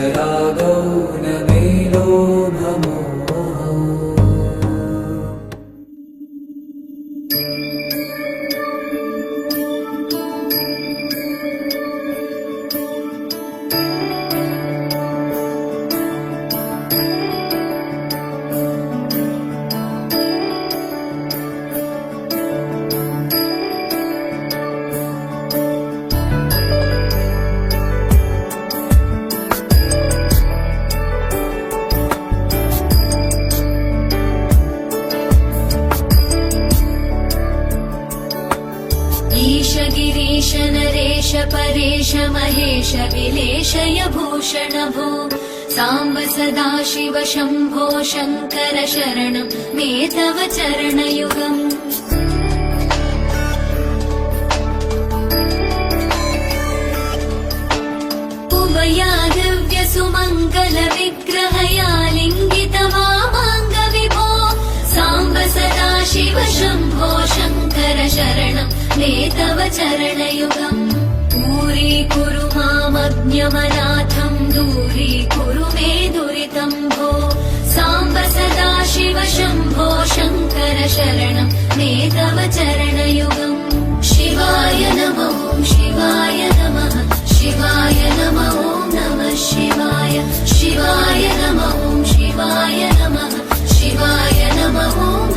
Charaga Bhushan भो साम्ब सदा शिव शम्भो शङ्कर शरणं। तव चरणयुगम्। उमया दिव्यसुमङ्गल विग्रहया लिङ्गित वामाङ्ग विभो। साम्ब सदा शिव शम्भो शङ्कर शरणं। मे तव चरणयुगम् दूरीकुरु मामज्ञमनाथं दूरीकुरु मे दुरितं भो साम्ब सदा शिव शम्भो शङ्कर शरणं मे तव चरणयुगम् शिवाय नमो शिवाय नमः शिवाय नमो नमः शिवाय शिवाय नमो शिवाय नमः शिवाय नमो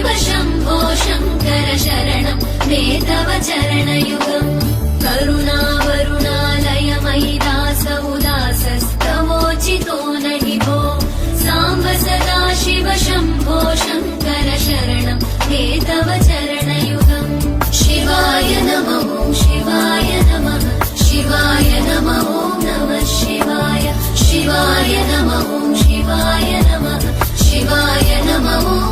शिव शम्भो शङ्कर शरणं मे तव चरणयुगम् करुणावरुणालयमयि दास उदासस्तवोचितो न हि भो साम्ब सदा शिव शम्भो शङ्कर शरणं मे तव चरणयुगम् शिवाय नमः शिवाय नमः शिवाय नमः नमः शिवाय शिवाय नमः शिवाय नमः शिवाय नमः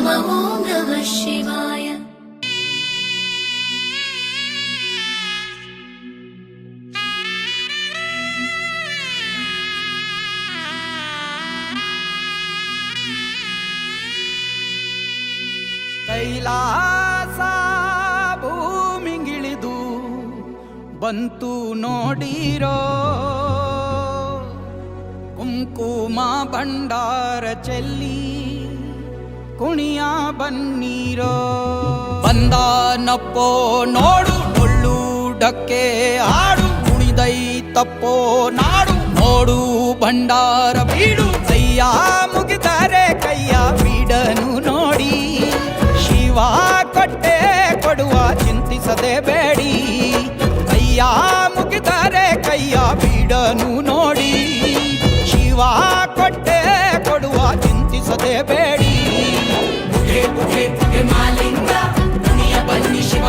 ನಮೋ नमः ಶಿವಾಯ ಕೈಲಾಸ ಭೂಮಿಗಿಳಿದು ಬಂತು ನೋಡಿರೋ ಕುಂಕುಮ ಭಂಡಾರ ಚೆಲ್ಲಿ ಕುಣಿಯ ಬನ್ನೀರೋ? ಬಂದಾನಪ್ಪೋ ನೋಡು ಡೊಳ್ಳು ಡಕ್ಕೆ ಆಡು ಕುಣಿದೈ ತಪ್ಪೋ ನಾಡು, ನೋಡು ಭಂಡಾರ ಬೀಡು. ಕೈಯ ಮುಗಿದಾರೆ ಕೈಯ ಬೀಡನು ನೋಡಿ. ಶಿವ ಕೊಟ್ಟೆ ಕೊಡುವ ಚಿಂತಿಸದೆ ಬೇಡಿ. ಕೈಯ ಮುಗಿದಾರೆ ಕೈಯ ಬೀಡನು ನೋಡಿ. ಶಿವ ಕೊಟ್ಟೆ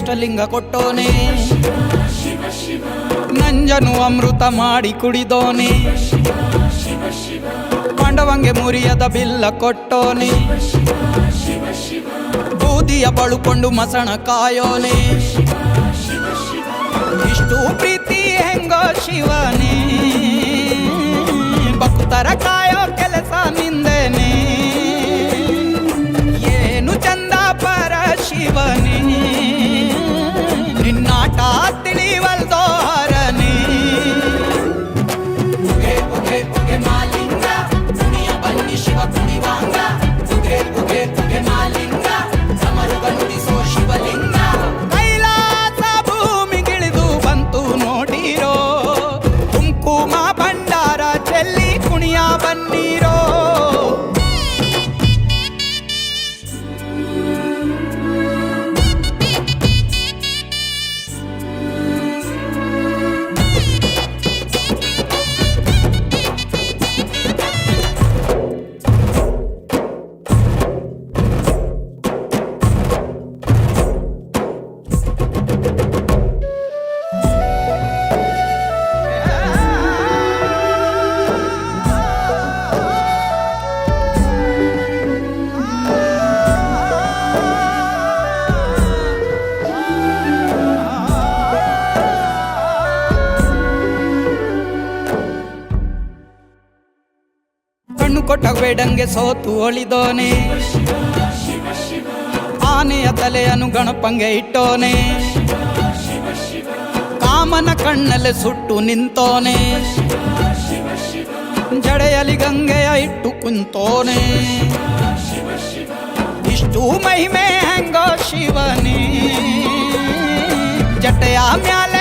ಅಷ್ಟಲಿಂಗ ಕೊಟ್ಟೋನೆ. ನಂಜನು ಅಮೃತ ಮಾಡಿ ಕುಡಿದೋನೆ. ಪಾಂಡವಂಗೆ ಮುರಿಯದ ಬಿಲ್ಲ ಕೊಟ್ಟೋನೆ. ಬೂದಿಯ ಬಳುಕೊಂಡು ಮಸಣ ಕಾಯೋನೆ. ಇಷ್ಟು ಪ್ರೀತಿ ಹೆಂಗೋ ಶಿವನೇ. ಭಕ್ತರ ಕಾಯೋ ಕೆಲಸ ನಿಂದೆ. ಬೇಡಂಗೆ ಸೋತು ಒಳಿದೋನೆ ಆನೆಯ ತಲೆಯನ್ನು ಗಣಪಂಗೆ ಇಟ್ಟೋನೆ. ಕಾಮನ ಕಣ್ಣಲ್ಲಿ ಸುಟ್ಟು ನಿಂತೋನೆ. ಜಡೆಯಲ್ಲಿ ಗಂಗೆಯ ಇಟ್ಟು ಕುಂತೋನೆ. ಇಷ್ಟು ಮಹಿಮೆ ಹೆಂಗೋ ಶಿವನೇ. ಜಟೆಯ ಮ್ಯಾಲೆ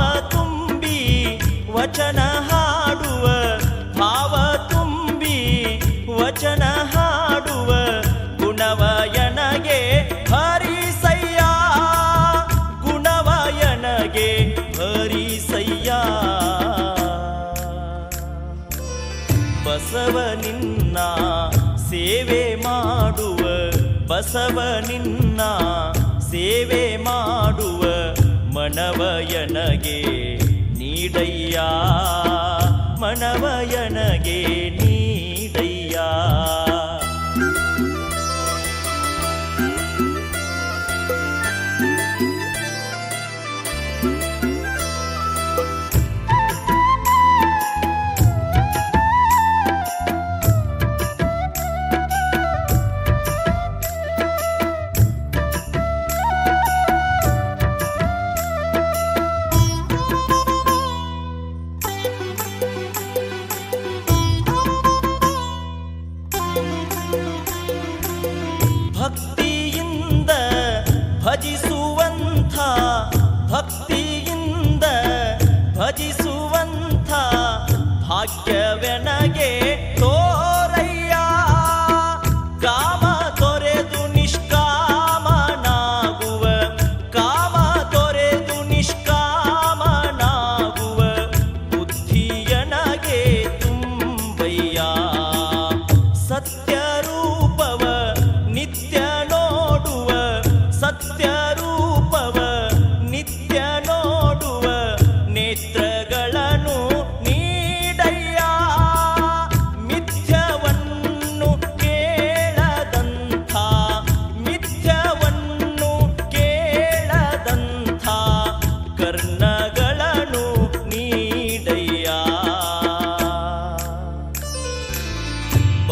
ಭಾವ ತುಂಬಿ ವಚನ ಹಾಡುವ, ಭಾವ ತುಂಬಿ ವಚನ ಹಾಡುವ ಗುಣವಯನಗೆ ಹರಿಸಯ್ಯ ಗುಣವಯನಗೆ ಹರಿಸಯ್ಯ ಬಸವನಿನ್ನ ಸೇವೆ ಮಾಡುವ ಬಸವನಿನ್ನ ಸೇವೆ ಮಾಡುವ ಮನವಯನಗೆ ನೀಡಯ್ಯ ಮನವಯನಗೆ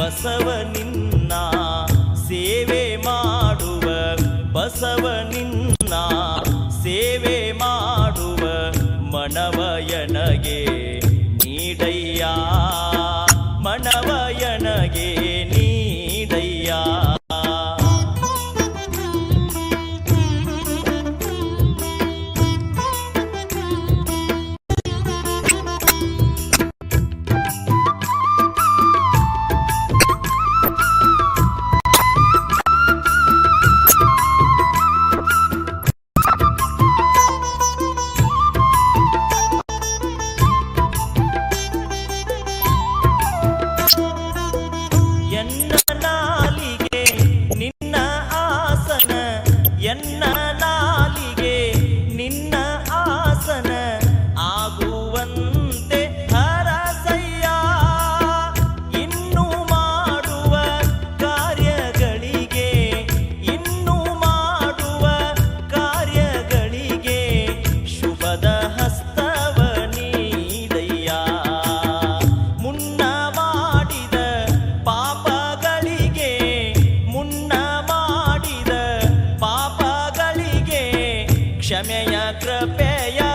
ಬಸವನಿನ್ನ ಸೇವೆ ಮಾಡುವ ಬಸವ ನಿನ್ನ ಸೇವೆ ಮಾಡುವ ಮನವಯನಗೆ क्षमया कृपया